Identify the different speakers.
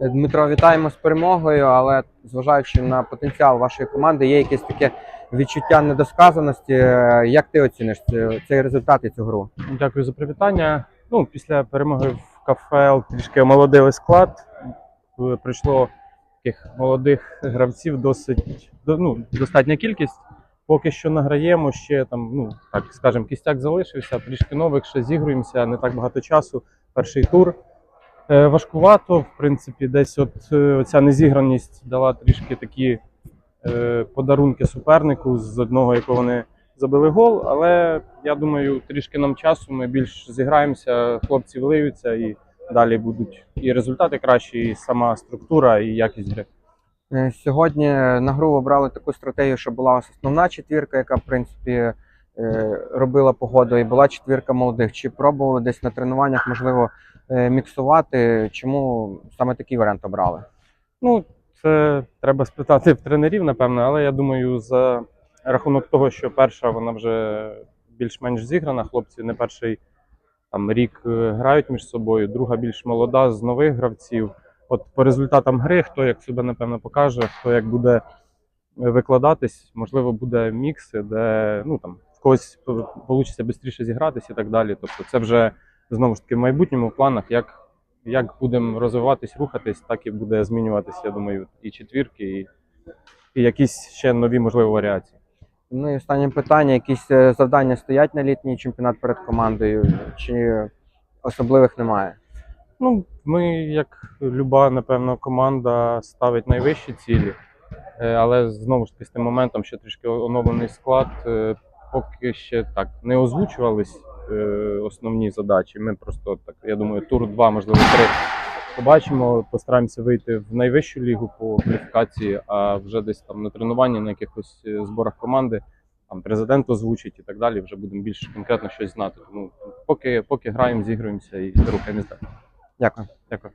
Speaker 1: Дмитро, вітаємо з перемогою, але зважаючи на потенціал вашої команди, є якесь таке відчуття недосказаності. Е, Як ти оціниш цей результат і цю гру?
Speaker 2: Дякую за привітання. Ну, після перемоги в КФЛ трішки омолодили склад. Е, Прийшло таких молодих гравців досить ну, достатня кількість. Поки що награємо ще там, ну так скажемо, кістяк залишився, трішки нових ще зігруємося, не так багато часу. Перший тур. Е, важкувато, в принципі, десь от е, оця незіграність дала трішки такі е, подарунки супернику з одного, якого вони забили гол, але я думаю, трішки нам часу. Ми більш зіграємося, хлопці влиються і далі будуть і результати кращі, і сама структура, і якість гри.
Speaker 1: Сьогодні на гру обрали таку стратегію, що була основна четвірка, яка в принципі робила погоду, і була четвірка молодих. Чи пробували десь на тренуваннях, можливо, міксувати? Чому саме такий варіант обрали?
Speaker 2: Ну, це треба спитати в тренерів, напевно, але я думаю, за рахунок того, що перша вона вже більш-менш зіграна, хлопці не перший там рік е, грають між собою, друга більш молода з нових гравців. От по результатам гри, хто як себе напевно покаже, хто як буде викладатись, можливо, буде мікси, де ну там в когось вийде швидше зігратися і так далі. Тобто, це вже знову ж таки в майбутньому в планах, як як будемо розвиватись, рухатись, так і буде змінюватися, я думаю, і четвірки, і, і якісь ще нові, можливо, варіації.
Speaker 1: Ну і останнє питання: якісь е, завдання стоять на літній чемпіонат перед командою, чи особливих немає?
Speaker 2: Ну, ми, як люба, напевно, команда ставить найвищі цілі, Е, але знову ж таки з тим моментом, що трішки оновлений склад, е, поки ще так не озвучувались основні задачі. Ми просто так, я думаю, тур 2, можливо, 3 побачимо, постараємося вийти в найвищу лігу по кваліфікації, а вже десь там на тренуванні, на якихось е, зборах команди. Там президент озвучить і так далі. Вже будемо більш конкретно щось знати. Тому поки, поки граємо, зігруємося і рухаємось далі.
Speaker 1: Дякую.
Speaker 2: Дякую.